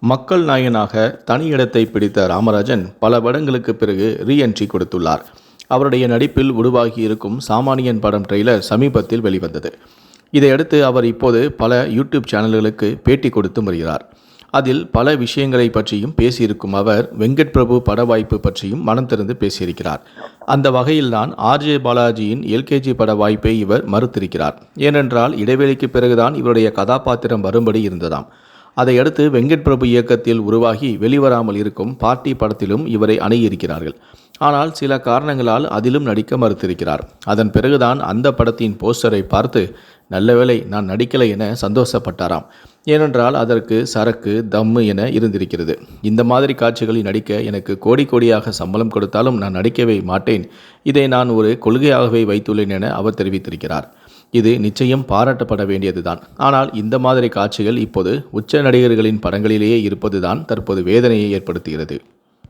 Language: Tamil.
மக்கள் நாயகனாக தனி இடத்தை பிடித்த ராமராஜன் பல படங்களுக்கு பிறகு ரீஎன்ட்ரி கொடுத்துள்ளார். அவருடைய நடிப்பில் உருவாகி இருக்கும் சாமானியன் படம் ட்ரெய்லர் சமீபத்தில் வெளிவந்தது. இதையடுத்து அவர் இப்போது பல யூடியூப் சேனல்களுக்கு பேட்டி கொடுத்து வருகிறார். அதில் பல விஷயங்களை பற்றியும் பேசியிருக்கும் அவர் வெங்கட் பிரபு பட வாய்ப்பு பற்றியும் மனம் திறந்து பேசியிருக்கிறார். அந்த வகையில்தான் ஆர்ஜே பாலாஜியின் எல்கேஜி பட வாய்ப்பை இவர் மறுத்திருக்கிறார். ஏனென்றால் இடைவெளிக்கு பிறகுதான் இவருடைய கதாபாத்திரம் வரும்படி இருந்ததாம். அதையடுத்து வெங்கட் பிரபு இயக்கத்தில் உருவாகி வெளிவராமல் இருக்கும் பார்ட்டி படத்திலும் இவரை அணுகியிருக்கிறார்கள் ஆனால் சில காரணங்களால் அதிலும் நடிக்க மறுத்திருக்கிறார். அதன் பிறகுதான் அந்த படத்தின் போஸ்டரை பார்த்து நல்லவேளை நான் நடிக்கலை என சந்தோஷப்பட்டாராம். ஏனென்றால் அதற்கு சரக்கு தம்மு என இருந்திருக்கிறது. இந்த மாதிரி காட்சிகளில் நடிக்க எனக்கு கோடி கோடியாக சம்பளம் கொடுத்தாலும் நான் நடிக்கவே மாட்டேன். இதை நான் ஒரு கொள்கையாகவே வைத்துள்ளேன் என அவர் தெரிவித்திருக்கிறார். இது நிச்சயம் பாராட்டப்பட வேண்டியதுதான். ஆனால் இந்த மாதிரி காட்சிகள் இப்போது உச்ச நடிகர்களின் படங்களிலேயே இருப்பதுதான் தற்போது வேதனையை ஏற்படுத்துகிறது.